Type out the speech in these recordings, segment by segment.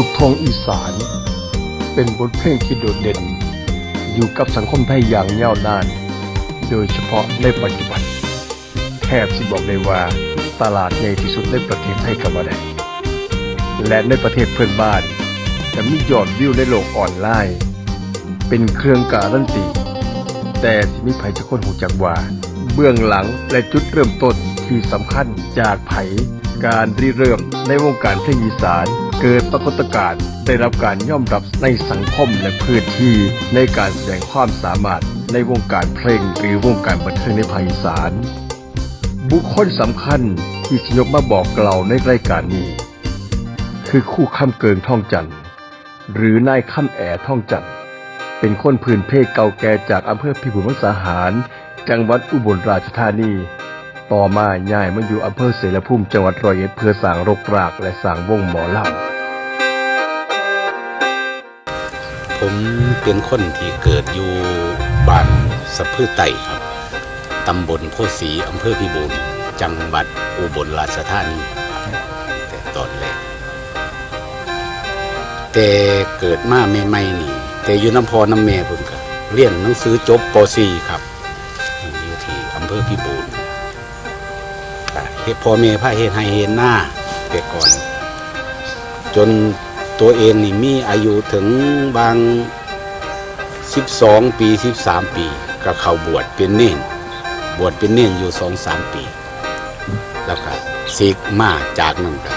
ลูกทงอีสาน เป็นบทเพลงที่โดดเด่น อยู่กับสังคมไทยอย่างยาวนาน โดยเฉพาะในปัจจุบัน แทบสิบอกเลยว่าตลาดใหญ่ที่สุดในประเทศไทยก็ว่าได้และในประเทศเพื่อนบ้านจะมียอดวิวในโลกออนไลน์ เป็นเครื่องการันตีแต่ที่มีไผจะคนหูจักว่า เบื้องหลังและจุดเริ่มต้นที่สำคัญจากไผการริเริ่มในวงการเพลงอีสาน เกิดปรากฏการณ์ได้รับการยอมรับในสังคมและพื้นที่ในการแสดงความสามารถในวงการเพลงหรือวงการบันเทิงในภาคอีสาน บุคคลสำคัญที่สิยกมาบอกกล่าวในรายการนี้ คือคู่คำเกิงท่องจันทร์หรือนายคำแอท่องจันทร์เป็นคนพื้นเพเก่าแก่จากอำเภอพิบูลมังสาหาร จังหวัดอุบลราชธานี ต่อมาย้ายมาอยู่อำเภอเสรภูมิจังหวัดร้อยเอ็ดเพื่อสร้างรกรากและสร้างวงหมอลำผมเป็นคนที่เกิดอยู่บ้านสะพือไต่ครับตำบลโพธิ์ศรีอำเภอพิบูลจังหวัดอุบลราชธานีแต่ตอนแรกแต่เกิดมาใหม่ๆนี่ แต่อยู่น้ำพอน้ำแม่ผมก็เรียนหนังสือจบป .4 ครับอยู่ที่อำเภอพิบูล พ่อแม่พาเฮ็ดให้เฮ็ดหน้าแต่ก่อน จนตัวเองนี่มีอายุถึงบาง 12 ปี 13 ปี ก็เข้าบวชเป็นเน่นบวชเป็นเน่นอยู่สองสามปี แล้วก็สีกมาจากนั้นก็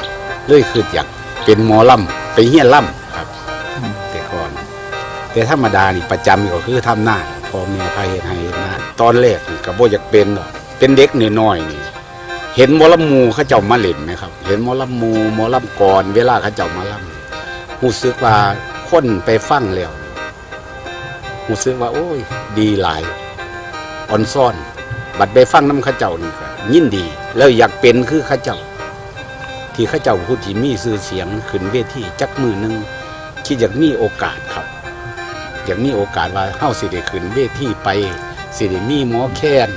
เลยคืออยากเป็นหมอลำไปเฮียนลำครับ แต่ก่อน แต่ธรรมดานี่ประจำก็คือทำหน้าพ่อแม่พาเฮ็ดให้เฮ็ดหน้าตอนแรกนี่ก็บ่อยากเป็นหรอกเป็นเด็กน้อยๆนี่ เห็นมอลำมูเขาเจ้ามาเล่นไหมครับ เห็นมอลำมูมอลำก่อนเวลาเขาเจ้ามาลำรู้สึกว่าคนไปฟังแล้วรู้สึกว่า โอ้ย ดีหลายอ่อนซ่อน บัดไปฟังน้ำข้าเจ้านี่ก็ยินดี แล้วอยากเป็นคือข้าเจ้า ที่ข้าเจ้าผู้ที่มีชื่อเสียงขึ้นเวทีจักมือหนึงที่อยากมีโอกาสครับ อยากมีโอกาสว่าเฮาสิได้ขึ้นเวทีไปสิได้มีหมอแคน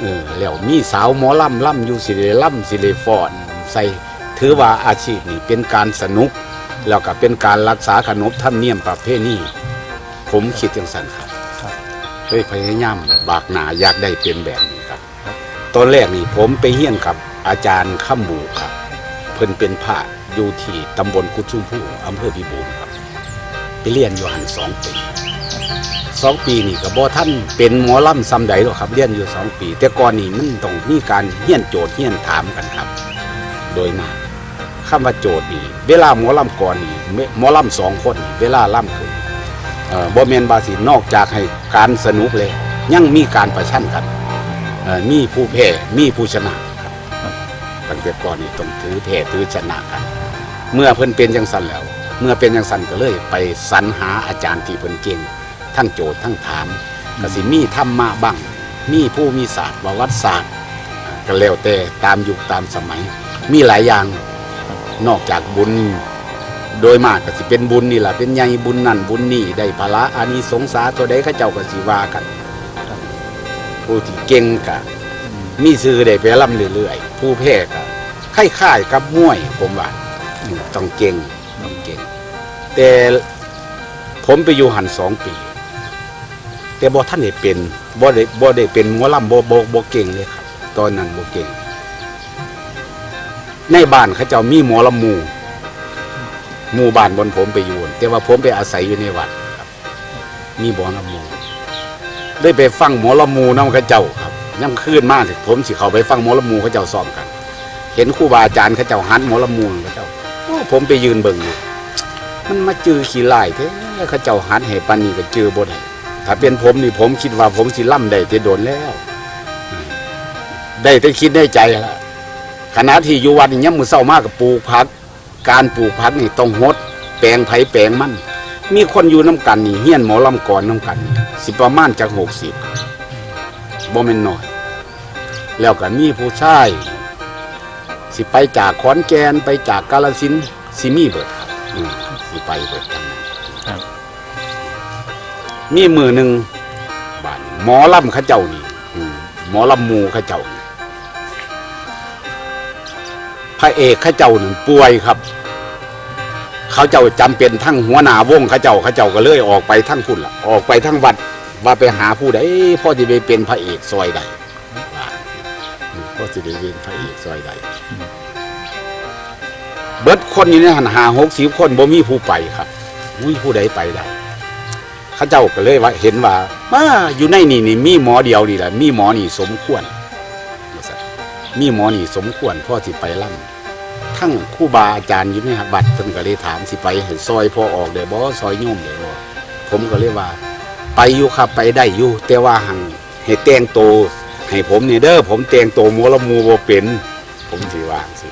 เออแล้วมีสาวหมอล่ำล่ำอยู่สิได้ล่ำสิได้ฟอนใส่ถือว่าอาชีพนี้เป็นการสนุก แล้วก็เป็นการรักษาขนบธรรมเนียมประเพณีผมคิดอย่างสันครับเลยพยายามบากหนาอยากได้เป็นแบบนี้ครับ ตอนแรกนี่ผมไปเฮียนกับอาจารย์ข้ามบูครับ เพิ่นเป็นพระอยู่ที่ตำบลกุดชุมพูอำเภอพิบูลครับไป เรียนอยู่หันสองปีสองปีนี่ก็บ่ท่านเป็นหมอล่ำซ้ำใดหรอกครับเรียนอยู่สองปี แต่ก่อนนี่มันต้องมีการเฮียนโจทย์เฮียนถามกันครับ โดยมากคำว่าโจทย์นี่เวลาหมอล่ำก่อนนี่หมอล่ำสองคนนี่เวลาล่ำคือเอ่อบ่แมนบาสินอกจากให้การสนุกเลย ยังมีการประชันกันมีผู้แพ้มีผู้ชนะครับตั้งแต่ก่อนนี่ต้องถือแพ้ถือชนะกัน เมื่อเพิ่นเป็นจังสันแล้ว เมื่อเป็นจังสันก็เลยไปสรรหาอาจารย์ที่เพิ่นเก่ง ทั้งโจทย์ทั้งถามก็สิมีธรรมะบ้างมีผู้มีศาสตร์ประวัติศาสตร์ก็แล้วแต่ตามยุคตามสมัย มีหลายอย่างนอกจากบุญ โดยมากก็สิเป็นบุญนี่แหละเป็นใหญ่บุญนั่นบุญนี่ได้ภาระอานิสงสาตัวใดเขาเจ้าก็สิว่ากันผู้ที่เก่งก็มีซื้อได้ไปร่ำเรื่อยๆผู้แพ้ก็คล้ายๆกับมวยผมว่าอืมต้องเก่ง ต้องเก่ง แต่ผมไปอยู่หันสองปี แต่บ่ท่านได้เป็นบ่ได้บ่ได้เป็นหมอลำบ่บ่บ่เก่งเลยครับตอนนั้นบ่เก่ง ในบ้านเขาเจ้ามีหมอลำหมูหมู่บ้านบนผมไปอยู่แต่ว่าผมไปอาศัยอยู่ในวัดครับมีหมอลำหมูได้ไปฟังหมอลำหมู่นำเขาเจ้าครับย่ำคืนมากผมสิเขาไปฟังหมอลำหมู่เขาเจ้าซ้อมกัน เห็นครูบาอาจารย์เขาเจ้าหันหมอลำหมู่เขาเจ้า ผมไปยืนเบิ่งอยู่มันมาจือขี้ไล่แท้เขาเจ้าหันให้ปานนี้ก็จือบ่ได้ถ้าเป็นผมนี่ผมคิดว่าผมสิล่ำได้จะโดนแล้ว ได้แต่คิดในใจละขณะที่อยู่วัดนี่ยมมื้อเช้ามากกับปลูกผัก การปลูกผักนี่ต้องหด แปลงไผแปลงมัน มีคนอยู่น้กันนี่เฮียนหมอลำก่อนน้กัน สิประมาณจากหกสิบบ่แม่นน้อย แล้วก็มีผู้ชาย สิไปจากขอนแก่นไปจากกาลสินธุ์สิมีเบิดครับอืมสิไปเบิดทั้งนั้นครับ มีมือหนึ่งบ้านหมอลำเข้าเจ้านี่อืมหมอลำหมูเข้าเจ้านี่พระเอกเข้าเจ้าหนึ่งป่วยครับ เขาเจ้าจำเป็นทั้งหัวหน้าวงเขาเจ้าเขาเจ้าก็เลยออกไปทั้งพุ่นละออกไปทั้งวัดว่าไปหาผู้ใดพ่อจะไปเป็นพระเอกซอยใดว่า อืมพ่อจะไปเป็นพระเอกซอยใดเบิดคนอยู่ในหันหาหกสิบคนบ่มีผู้ไปครับมีผู้ใดไปได้เขาเจ้าก็เลยว่าเห็นว่ามาอยู่ในนี่นี่มีหมอเดียวนี่แหละมีหมอนี่สมควรว่าซั่นมีหมอนี่สมควรพ่อสิไปล่ำทั้งคู่บาอาจารย์อยู่ในบัดเพิ่นก็เลยถามสิไปให้ซอยพอออกได้บ่ซอยโยมได้บ่ผมก็เลยว่า ไปอยู่ครับไปได้อยู่แต่ว่าหังให้แต่งโต ให้ผมนี่เด้อผมแต่งโตวหมัวละมูบ่เป็น ผมสิว่าจังสิ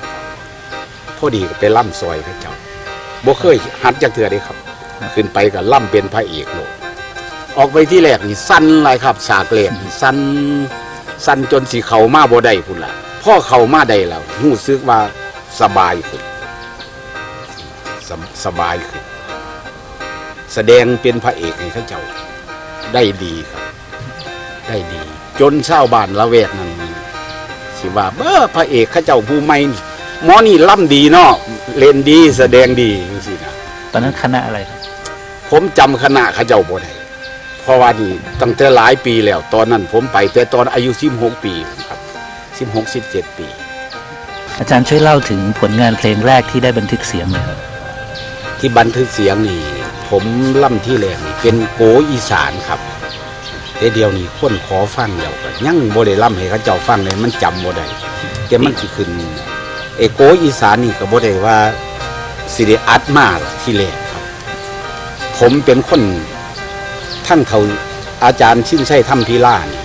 พอดีก็ไปล่ำซอยเขาเจ้าบ่เคยหัดจักเทื่อเด้ครับ ขึ้นไปก็ล่ำเป็นพระเอกโลดออกไปที่แรกนี่สั้นหลายครับฉากแรกนี่สั้นสั้นจนสิเข้ามาบ่ได้พุ่นล่ะพ่อเข้ามาได้แล้วรู้สึกว่าสบายขึ้นสบสบายขึ้น แสดงเป็นพระเอกให้เขาเจ้าได้ดีครับ ได้ดี จนชาวบ้านละแวกนั้นสิว่าเบ้อพระเอกเขาเจ้าผู้ไม่นี่หมอนี่ล่ำดีเนาะเล่นดีแสดงดีจังซี่นะตอนนั้นคณะอะไรครับ ผมจำคณะเขาเจ้าบ่ได้เพราะว่านี่ตั้งแต่หลายปีแล้ว ตอนนั้นผมไปแต่ตอนอายุ16ปีครับ16 17ปี อาจารย์ช่วยเล่าถึงผลงานเพลงแรกที่ได้บันทึกเสียงหน่อยครับที่บันทึกเสียงนี่ ผมล่ำที่แรกนี่เป็นโกอีสานครับ แต่เดียวนี้คนขอฟังเดียวก็ยังบ่ได้ล่ำให้เขาเจ้าฟังเลยมันจำบ่ได้แต่มันสิขึ้นเอโกอีสานนี่ก็บ่ได้ว่าสิได้อัดมากที่แรกครับ ผมเป็นคนทั้งเขาอาจารย์ชื่นชัยถ้ำพิล่านี่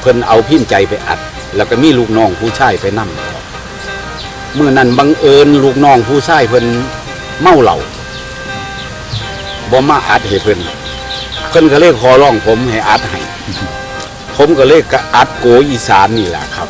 เพิ่นเอาพิมพ์ใจไปอัด แล้วก็มีลูกน้องผู้ชายไปนั่งเมื่อนั้นบังเอิญลูกน้องผู้ชายเพิ่นเมาเหล้าบ่มาอัดให้เพิ่น เพิ่นก็เลยขอร้องผมให้อัดให้ ผมก็เลยก็อัดโกอีสานนี่แหละครับ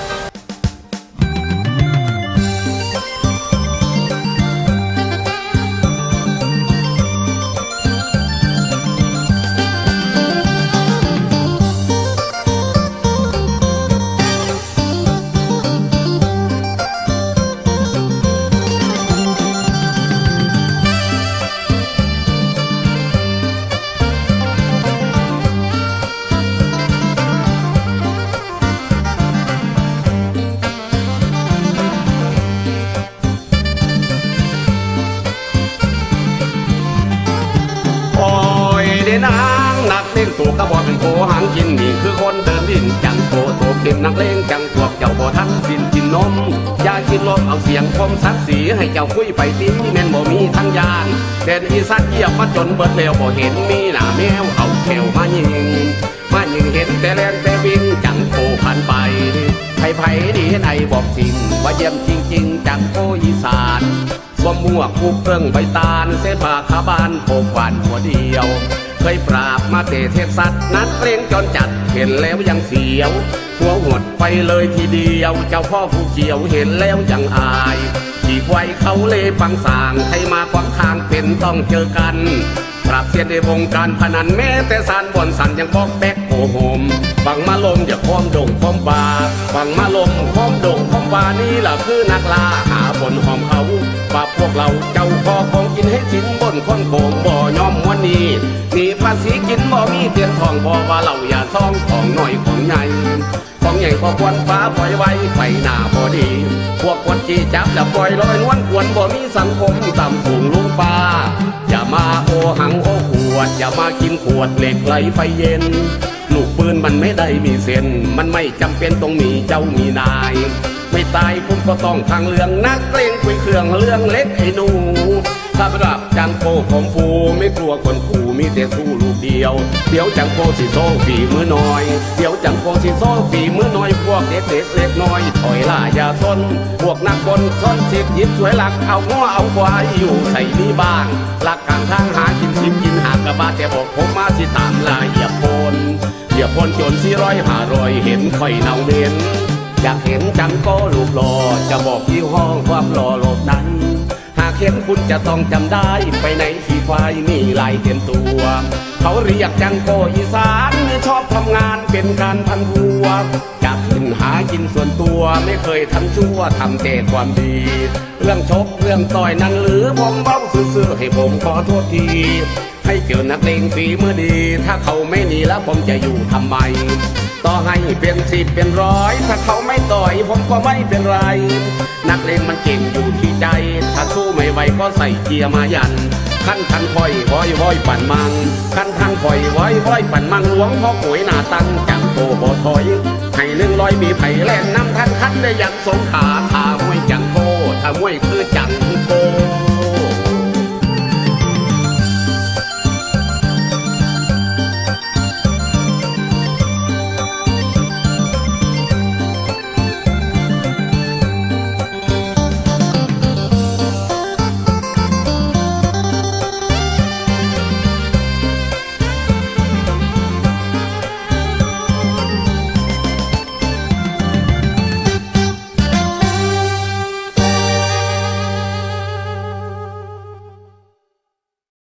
นม อย่าคิดลบเอาเสียงคมสักสีให้เจ้าคุยไปตีแม่นบ่มีทั้งยานแดนอีสัตว์เยียบมาจนเบิดแล้วบ่เห็นมีหน้าแมวเอาแขวมายิงมายิงเห็นแต่แลนแต่วิ่งจังโคพันไปไผไผดีเห็นบอกสิ่งว่าเยี่ยมจริง ๆจังโคอีสานสวมหมวกผูกเครื่องใบตาลเส้นผ้าขาบานโปกหวานหัวเดียว เคยปราบมาเตะเทพสัตว์นัดเกรงจนจัดเห็นแล้วยังเสียว หัวหดไปเลยทีเดียว เจ้าพ่อผู้เขียวเห็นแล้วยังอายขี่ไว้เขาเลยปังสางให้มาขวางทางเป็นต้องเจอกันปราบเสียนในวงการพนันแม้แต่สารบนสันยังบอกแบกโอโหมบังมาลมอย่าพร้อมดงพร้อมบาบังมาลมพร้อมดงพร้อมบานี่ล่ะคือนักล่าหาบนหอมเขาปราบ พวกเราเจ้าพอของกินให้สินบนคนโกงบ่ยอมวันนี้มีภาษีกินบ่มีเตียนทองบ่ว่าเราอย่าซ่องของหน่อยของใหญ่ของใหญ่พอควรฟ้าปล่อยไว้ไปหน้าพอดี พวกคนจีจับแล้วปล่อยลอยนวลกวนบ่มีสังคมต่ำสูงลุงป้าอย่ามาโอหังโอขวด อย่ามากินขวดเหล็กไหลไฟเย็นลูกปืนมันไม่ได้มีเส้น มันไม่จำเป็นต้องมีเจ้ามีนาย ไม่ตายผมก็ต้องทางเรื่องนักเกรงคุยเครื่องเรื่องเล็กไอ้หนูสำหรับจังโกของฟูไม่กลัวคนขู่มีแต่สู้ลูกเดียว เดี๋ยวจังโกสิโซฝีมือน้อย เดี๋ยวจังโกสิโซฝีมือน้อยพวกเด็กเล็กเล็กน้อยถอยล่าอย่าซนพวกนักบนซนสิบยิบสวยหลักเอาง้อเอาควายอยู่ใส่นี่บ้างหลักกลางทางหากินสิบกินหากระบาแต่บอกผมมาสิตามลายเหยียบพนเหยียบพนจนสี่ร้อยห้าร้อยเห็นค่อยเนาเน้น อยากเห็นจังก้ลูกหล่อจะบอกยี่ห้องความหล่อโลกนั้น หากเห็นคุณจะต้องจำได้ไปไหนขี่ควายมีลายเต็มตัว เขาเรียกจังโกอีสานชอบทำงานเป็นการพันหัวจากขึ้นหากินส่วนตัวไม่เคยทำชั่วทำแต่ความดี เรื่องชกเรื่องต่อยนั้นหรือผมเบ้าซื่อๆให้ผมขอโทษทีให้เจอนักเลงฝีมือดี ถ้าเขาไม่หนีแล้วผมจะอยู่ทำไม ต่อให้เป็นสิบเป็นร้อย ถ้าเขาไม่ต่อยผมก็ไม่เป็นไร นักเลงมันเก่งอยู่ที่ใจ ถ้าสู้ไม่ไหวก็ใส่เกียร์มายัน ขั้นทันคอยว้อยว้อยปั่นมัง ขั้นทันคอยว้อยว้อยปั่นมังหลวงพ่อก๋วยหน้าตั้งจังโตบ่ถอยให้หนึ่งร้อยมีไผ่แล่นน้ำทันคันได้อย่างสงขาถามวยจังโตถ้ามวยคือจัง